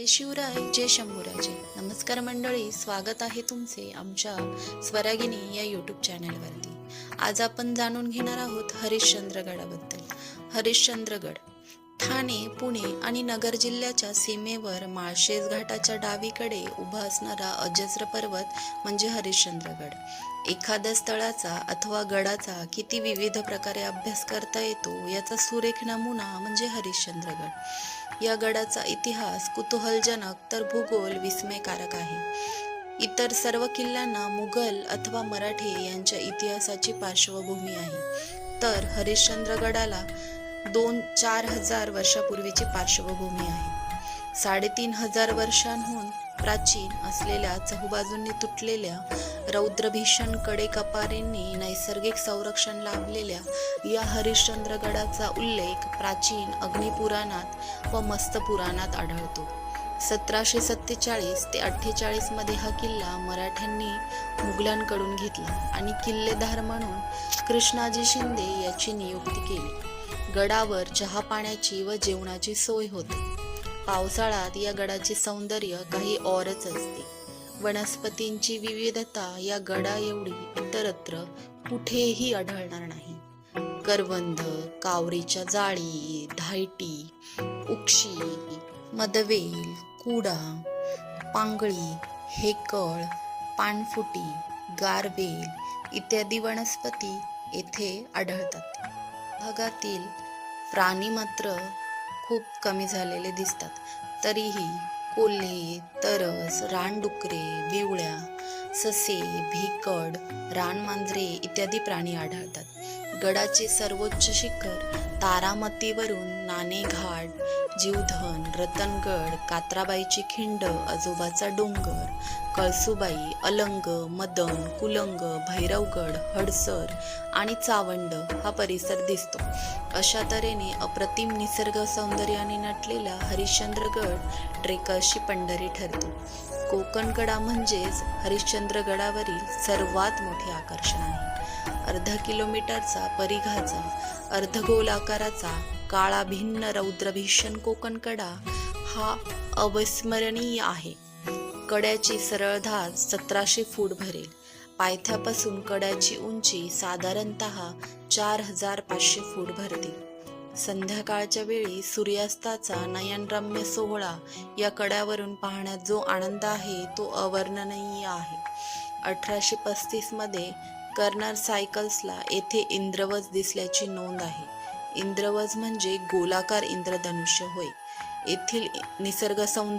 जय शिवराय जय शंभूराजे. नमस्कार मंडळी स्वागत आहे तुमचे आमच्या स्वरागिनी या यूट्यूब चॅनलवरती आज आपण जाणून घेणार आहोत हरिश्चंद्रगडाबद्दल. हरिश्चंद्रगड. ठाणे पुणे आणि नगर जिल्ह्याच्या सीमेवर माळशेज घाटाच्या डावीकडे उभा असणारा अजस्र पर्वत म्हणजे हरिश्चंद्रगड. एखाद्या स्थळाचा अथवा गडाचा किती विविध प्रकारे अभ्यास करता येतो याचा सुरेख नमुना म्हणजे हरिश्चंद्रगड. या गडाचा इतिहास कुतूहलजनक तर भूगोल विस्मयकारक आहे. इतर सर्व किल्ल्यांना मुघल अथवा मराठे यांच्या इतिहासाची पार्श्वभूमी आहे. तर हरिश्चंद्रगडाला दोन चार हजार वर्षापूर्वीची पार्श्वभूमी आहे. साडेतीन हजार वर्षांहून प्राचीन असलेल्या चहूबाजूंनी तुटलेल्या रौद्रभीषणकडे कपारींनी नैसर्गिक संरक्षण लाभलेल्या या हरिश्चंद्रगडाचा उल्लेख प्राचीन अग्निपुराणात व मस्तपुराणात आढळतो. सतराशे सत्तेचाळीस ते अठ्ठेचाळीसमध्ये हा किल्ला मराठ्यांनी मुघलांकडून घेतला आणि किल्लेदार म्हणून कृष्णाजी शिंदे याची नियुक्ती केली. गडावर चहा पाण्याची व जेवणाची सोय होते. पावसाळ्यात या गडाचे सौंदर्य काही औरच असते. वनस्पतींची विविधता या गडा एवढी इतरत्र कुठेही आढळणार नाही. करवंद कावरीच्या जाळी धायटी उक्षी मदवेल कुडा पांगळी हेकळ पानफुटी गारवेल इत्यादी वनस्पती येथे आढळतात. भागातील प्राणी मात्र खूप कमी झालेले दिसतात. तरीही कोल्हे तरस रानडुकरे बिवळ्या ससे भिकड रानमांजरे इत्यादी प्राणी आढळतात. गडाचे सर्वोच्च शिखर तारामतीवरून नाणेघाट जीवधन रतनगड कात्राबाईची खिंड आजोबाचा डोंगर कळसुबाई अलंग मदन कुलंग भैरवगड हडसर आणि चावंड हा परिसर दिसतो. अशा तऱ्हेने अप्रतिम निसर्ग सौंदर्याने नटलेला हरिश्चंद्रगड ट्रेकर्सची पंढरी ठरतो. कोकणगडा म्हणजेच हरिश्चंद्रगडावरील सर्वात मोठे आकर्षण आहे. अर्धा किलोमीटरचा परिघाचा अर्धगोल आकाराचा काळा भिन्न रौद्रभीषण कोकणकडा हा अविस्मरणीय आहे. कड्याची सरळधार सतराशे फूट भरेल. पायथ्यापासून कड्याची उंची साधारणत चार हजार पाचशे फूट भरते संध्याकाळच्या वेळी सूर्यास्ताचा नयनरम्य सोहळा या कड्यावरून पाहण्यात जो आनंद आहे तो अवर्णनीय आहे. अठराशे पस्तीसमध्ये कर्नर सायकल्सला येथे इंद्रवज दिसल्याची नोंद आहे. इंद्रवज म्हणजे गोलाकार इंद्रधनुष्य होय. येथील निसर्ग सौंदर्य